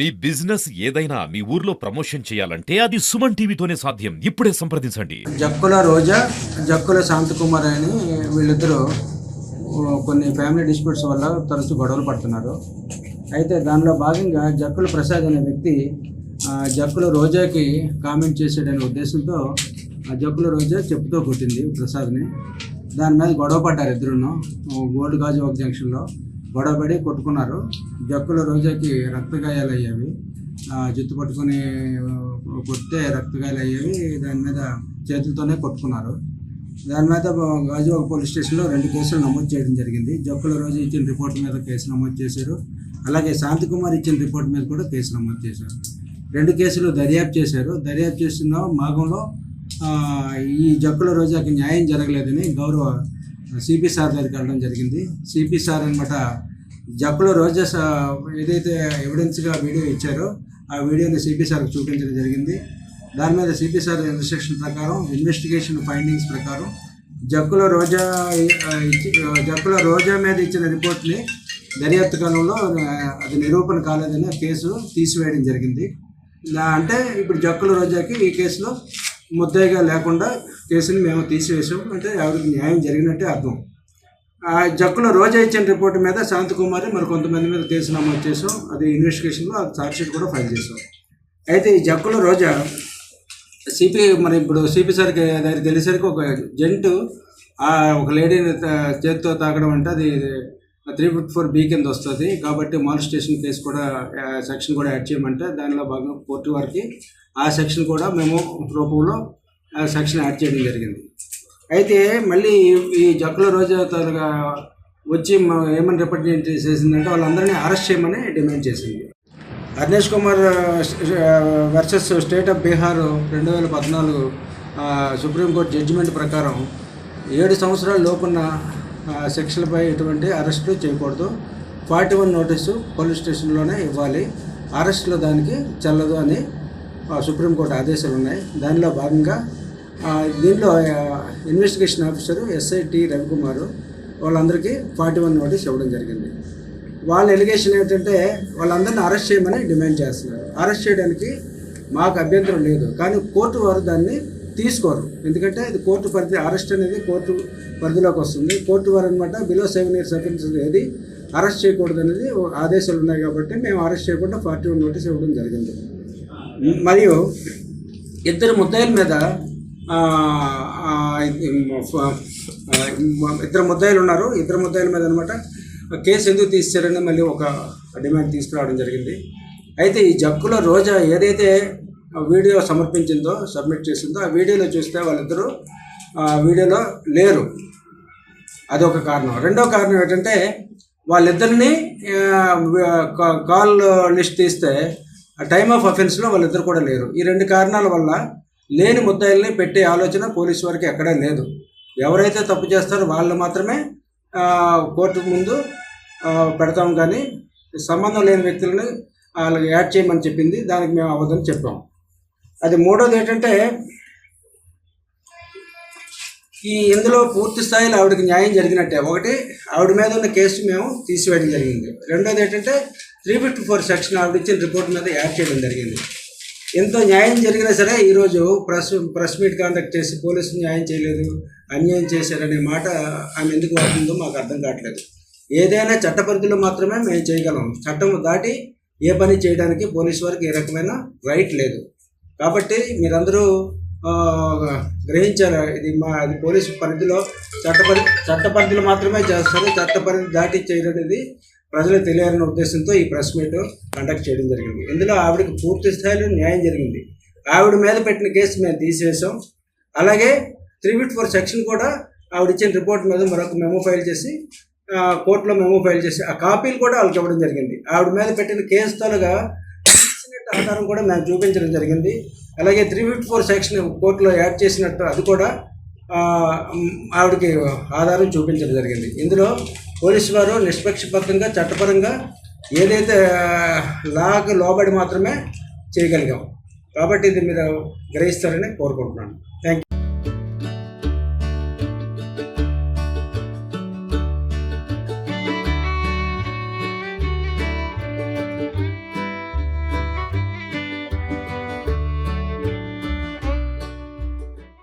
మీ business ఏదైనా మీ ఊర్లో promotion చేయాలంటే అది సుమన్ టీవీతోనే సాధ్యం. ఇప్పుడే సంప్రదించండి. జక్కుల రోజా జక్కుల శాంతకుమార్ అని వీళ్ళిద్దరూ కొన్ని ఫ్యామిలీ డిస్ప్యూట్స్ వల్ల తరచూ గొడవలు పడుతున్నారు. అయితే దానిలో భాగంగా జక్కుల ప్రసాద్ అనే వ్యక్తి జక్కుల రోజాకి కామెంట్ చేసాడనే ఉద్దేశంతో ఆ జక్కుల రోజా చెప్పుతో కొట్టింది ప్రసాద్ని. దాని మీద గొడవ పడ్డారు ఇద్దరును గోల్డ్ గాజు ఒక జంక్షన్లో గొడవపడి కొట్టుకున్నారు. జక్కుల రోజాకి రక్తగాయాలు అయ్యేవి జుత్తు పట్టుకొని ఆ, కొడితే రక్తగాయాలు అయ్యేవి దాని మీద చేతులతోనే కొట్టుకున్నారు. దాని మీద గాజువాక పోలీస్ స్టేషన్లో రెండు కేసులు నమోదు చేయడం జరిగింది. జక్కుల రోజు ఇచ్చిన రిపోర్ట్ మీద కేసు నమోదు చేశారు. అలాగే శాంతికుమార్ ఇచ్చిన రిపోర్ట్ మీద కూడా కేసు నమోదు చేశారు. రెండు కేసులు దర్యాప్తు చేశారు. దర్యాప్తు చేస్తున్న మాగంలో ఈ జక్కుల రోజాకి న్యాయం జరగలేదని గౌరవ సిపి సార్ దగ్గరికి వెళ్ళడం జరిగింది. సిపి సార్ అనమాట జబ్బులో రోజా ఏదైతే ఎవిడెన్స్గా వీడియో ఇచ్చారో ఆ వీడియోని సిపి సార్కి చూపించడం జరిగింది. దాని మీద సిపి సార్ ఇన్స్ట్రక్షన్ ప్రకారం ఇన్వెస్టిగేషన్ ఫైండింగ్స్ ప్రకారం జక్కుల రోజా ఆ, రోజా మీద ఇచ్చిన రిపోర్ట్ని దర్యాప్తు కాలంలో అది నిరూపణ కాలేదని కేసు తీసివేయడం జరిగింది. అంటే ఇప్పుడు జక్కుల రోజాకి ఈ కేసులో ముద్దాయిగా లేకుండా కేసుని మేము తీసివేసాం అంటే ఆవిడకి న్యాయం జరిగినట్టే అర్థం. ఆ జక్కులో రోజా ఇచ్చిన రిపోర్ట్ మీద శాంతకుమారి మరి కొంతమంది మీద కేసు నమోదు చేసాం అది ఇన్వెస్టిగేషన్లో ఛార్జ్షీట్ కూడా ఫైల్ చేసాం అయితే ఈ జక్కులో రోజా సిపి మరి ఇప్పుడు సిపి సార్కి దగ్గర తెలిసరికి ఒక జంటు ఒక లేడీని చేతితో తాకడం అంటే అది త్రీ ఫిఫ్టీ ఫోర్ బీ కింద వస్తుంది. కాబట్టి మాల్ స్టేషన్ కేసు కూడా సెక్షన్ కూడా యాడ్ చేయమంటే దానిలో భాగంగా కోర్టు వారికి ఆ సెక్షన్ కూడా మేము రూపంలో ఆ సెక్షన్ యాడ్ చేయడం జరిగింది. అయితే మళ్ళీ ఈ జక్కుల రోజు త్వరగా వచ్చి ఏమని రిప్రజెంట్ చేసిందంటే వాళ్ళందరినీ అరెస్ట్ చేయమని డిమాండ్ చేసింది. Arnesh Kumar versus state of Bihar రెండు వేల పద్నాలుగు సుప్రీంకోర్టు జడ్జిమెంట్ ప్రకారం ఏడు సంవత్సరాల లోపున్న సెక్షన్లపై ఎటువంటి అరెస్టులు చేయకూడదు. ఫార్టీ వన్ నోటీసు పోలీస్ స్టేషన్లోనే ఇవ్వాలి. అరెస్టులు దానికి చెల్లదు అని ఆ, సుప్రీంకోర్టు ఆదేశాలు ఉన్నాయి దానిలో భాగంగా దీనిలో investigation officer SI T Ravikumar వాళ్ళందరికీ ఫార్టీ వన్ నోటీస్ ఇవ్వడం జరిగింది. వాళ్ళ ఎలిగేషన్ ఏంటంటే వాళ్ళందరిని అరెస్ట్ చేయమని డిమాండ్ చేస్తున్నారు. అరెస్ట్ చేయడానికి మాకు అభ్యంతరం లేదు. కానీ కోర్టు వారు దాన్ని తీసుకోరు. ఎందుకంటే ఇది కోర్టు పరిధి అరెస్ట్ అనేది కోర్టు పరిధిలోకి వస్తుంది. కోర్టు వారు అనమాట బిలో సెవెన్ ఇయర్స్ అఫెన్స్ ఏది అరెస్ట్ చేయకూడదు అనేది ఆదేశాలు ఉన్నాయి కాబట్టి మేము అరెస్ట్ చేయకుండా ఫార్టీ వన్ నోటీస్ ఇవ్వడం జరిగింది. మరియు ఇద్దరు ముద్దాయిల మీద ఇద్దరు ముద్దాయిలు ఉన్నారు. ఇద్దరు ముద్దాయిల మీద అనమాట కేసు ఎందుకు తీసారని మళ్ళీ ఒక డిమాండ్ తీసుకురావడం జరిగింది. అయితే ఈ జక్కుల రోజా ఏదైతే వీడియో సమర్పించిందో సబ్మిట్ చేసిందో ఆ వీడియోలో చూస్తే వాళ్ళిద్దరూ వీడియోలో లేరు. అదొక కారణం. రెండో కారణం ఏంటంటే వాళ్ళిద్దరిని కాల్ లిస్ట్ తీస్తే టైమ్ ఆఫ్ అఫెన్స్లో వాళ్ళిద్దరు కూడా లేరు. ఈ రెండు కారణాల వల్ల లేని ముద్దాయిల్ని పెట్టే ఆలోచన పోలీసు వారికి ఎక్కడా లేదు. ఎవరైతే తప్పు చేస్తారో వాళ్ళు మాత్రమే కోర్టు ముందు పెడతాం కానీ సంబంధం లేని వ్యక్తులని వాళ్ళకి యాడ్ చేయమని చెప్పింది. దానికి మేము అవ్వదని చెప్పాం. అది మూడోది ఏంటంటే ఈ ఇందులో పూర్తి స్థాయిలో ఆవిడకి న్యాయం జరిగినట్టే. ఒకటి ఆవిడ మీద ఉన్న కేసు మేము తీసివేయడం జరిగింది. రెండోది ఏంటంటే త్రీ ఫిఫ్టీ ఫోర్ సెక్షన్ ఆవిడ ఇచ్చిన రిపోర్ట్ మీద యాడ్ చేయడం జరిగింది. ఎంతో న్యాయం జరిగినా సరే ఈరోజు ప్రెస్ ప్రెస్ మీట్ కాండక్ట్ చేసి పోలీసులు న్యాయం చేయలేదు అన్యాయం చేశారనే మాట ఆమె ఎందుకు వాడుతుందో మాకు అర్థం కావట్లేదు. ఏదైనా చట్ట పరిధిలో మాత్రమే మేము చేయగలం. చట్టం దాటి ఏ పని చేయడానికి పోలీసు వారికి ఏ రకమైన రైట్ లేదు. కాబట్టి మీరందరూ గ్రహించారు ఇది మా అది పోలీసు పరిధిలో చట్ట పరి చట్ట పరిధిలో మాత్రమే చేస్తారు. చట్ట పరిధి దాటి చేయడనేది ప్రజలు ప్రజలకు తెలియాలనే ఉద్దేశంతో ఈ ప్రెస్ మీట్ కండక్ట్ చేయడం జరిగింది. ఇందులో ఆవిడకి పూర్తి స్థాయిలో న్యాయం జరిగింది. ఆవిడ మీద పెట్టిన కేసు మేము తీసేసాం అలాగే త్రీ ఫిఫ్టీ ఫోర్ సెక్షన్ కూడా ఆవిడ ఇచ్చిన రిపోర్ట్ మీద మరొక మెమో ఫైల్ చేసి కోర్టులో మెమో ఫైల్ చేసి ఆ కాపీలు కూడా వాళ్ళకి ఇవ్వడం జరిగింది. ఆవిడ మీద పెట్టిన కేసు తలుగా ఆధారం కూడా మేము చూపించడం జరిగింది. అలాగే త్రీ ఫిఫ్టీ ఫోర్ సెక్షన్ కోర్టులో యాడ్ చేసినట్టు అది కూడా ఆవిడకి ఆధారం చూపించడం జరిగింది. ఇందులో పోలీసు వారు నిష్పక్షపాతంగా చట్టపరంగా ఏదైతే లాకు లోబడి మాత్రమే చేయగలిగాం. కాబట్టి ఇది మీరు గ్రహిస్తారని కోరుకుంటున్నాను.